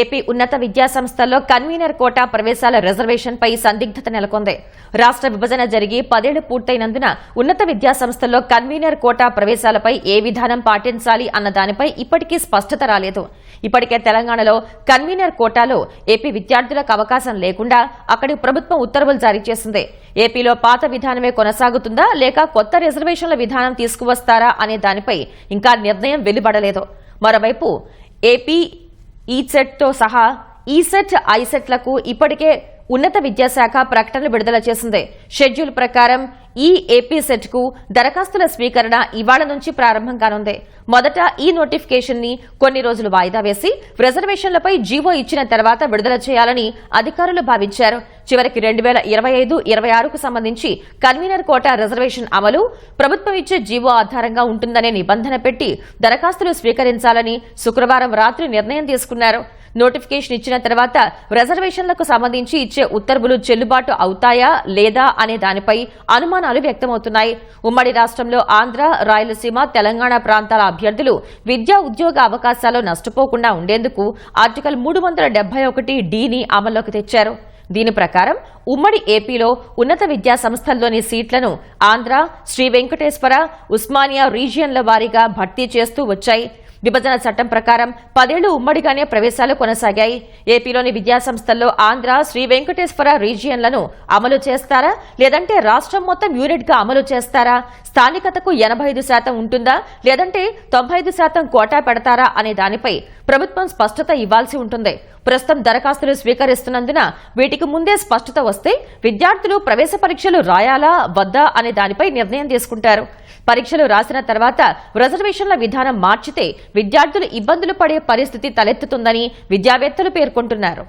AP ఉన్నత విద్యా సంస్థల్లో కన్వీనర్ కోటా ప్రవేశాల రిజర్వేషన్పై సందిగ్ధత నెలకొంది. రాష్ట్ర విభజన జరిగి పదేళ్ళు పూర్తయినందున ఉన్నత విద్యా సంస్థల్లో కన్వీనర్ కోటా ప్రవేశాలపై ఏ విధానం పాటించాలి అన్న దానిపై ఇప్పటికీ స్పష్టత రాలేదు. ఇప్పటికే తెలంగాణలో కన్వీనర్ కోటాలో ఏపీ విద్యార్థులకు అవకాశం లేకుండా అక్కడి ప్రభుత్వం ఉత్తర్వులు జారీ చేసింది. ఏపీలో పాత విధానమే కొనసాగుతుందా లేక కొత్త రిజర్వేషన్ల విధానం తీసుకువస్తారా అనే దానిపై ఇంకా నిర్ణయం వెలువడలేదు. మరోవైపు ఏపీ ఈసెట్తో సహా ఈసెట్ ఐసెట్లకు ఇప్పటికే ఉన్నత విద్యాశాఖ ప్రకటనలు విడుదల చేసింది. షెడ్యూల్ ప్రకారం ఈ ఏపీ సెట్కు దరఖాస్తుల స్వీకరణ ఇవాళ నుంచి ప్రారంభం కానుంది. మొదట ఈ నోటిఫికేషన్ని కొన్ని రోజులు వాయిదా వేసి రిజర్వేషన్లపై జీవో ఇచ్చిన తర్వాత విడుదల చేయాలని అధికారులు భావించారు. చివరికి రెండు వేల ఇరవై ఐదు ఇరవై ఆరుకు సంబంధించి కన్వీనర్ కోటా రిజర్వేషన్ అమలు ప్రభుత్వం ఇచ్చే జీవో ఆధారంగా ఉంటుందనే నిబంధన పెట్టి దరఖాస్తులు స్వీకరించాలని శుక్రవారం రాత్రి నిర్ణయం తీసుకున్నారు. నోటిఫికేషన్ ఇచ్చిన తర్వాత రిజర్వేషన్లకు సంబంధించి ఇచ్చే ఉత్తర్వులు చెల్లుబాటు అవుతాయా లేదా అనే దానిపై అనుమానాలు వ్యక్తమవుతున్నాయి. ఉమ్మడి రాష్ట్రంలో ఆంధ్ర రాయలసీమ తెలంగాణ ప్రాంతాల అభ్యర్థులు విద్యా ఉద్యోగ అవకాశాలు నష్టపోకుండా ఉండేందుకు ఆర్టికల్ మూడు వందల డెబ్బై ఒకటి డీని అమల్లోకి తెచ్చారు. దీని ప్రకారం ఉమ్మడి ఏపీలో ఉన్నత విద్యా సంస్థల్లోని సీట్లను ఆంధ్ర శ్రీ వెంకటేశ్వర ఉస్మానియా రీజియన్ల వారీగా భర్తీ చేస్తూ వచ్చాయి. విభజన చట్టం ప్రకారం పదేళ్ళు ఉమ్మడిగానే ప్రవేశాలు కొనసాగాయి. ఏపీలోని విద్యాసంస్థల్లో ఆంధ్ర శ్రీ వెంకటేశ్వర రీజియన్లను అమలు చేస్తారా? లేదంటే రాష్ట్రం మొత్తం యూనిట్గా అమలు చేస్తారా? స్థానికతకు ఎనభై ఐదు శాతం ఉంటుందా? లేదంటే తొంభై ఐదు శాతం కోటా పెడతారా అనే దానిపై ప్రభుత్వం స్పష్టత ఇవ్వాల్సి ఉంటుంది. ప్రస్తుతం దరఖాస్తులు స్వీకరిస్తున్నందున వీటికి ముందే స్పష్టత వస్తే విద్యార్థులు ప్రవేశ పరీక్షలు రాయాలా వద్దా అనే దానిపై నిర్ణయం తీసుకుంటారు. పరీక్షలు రాసిన తర్వాత రిజర్వేషన్ల విధానం మార్చితే విద్యార్థులు ఇబ్బందులు పడే పరిస్థితి తలెత్తుతుందని విద్యావేత్తలు పేర్కొంటున్నారు.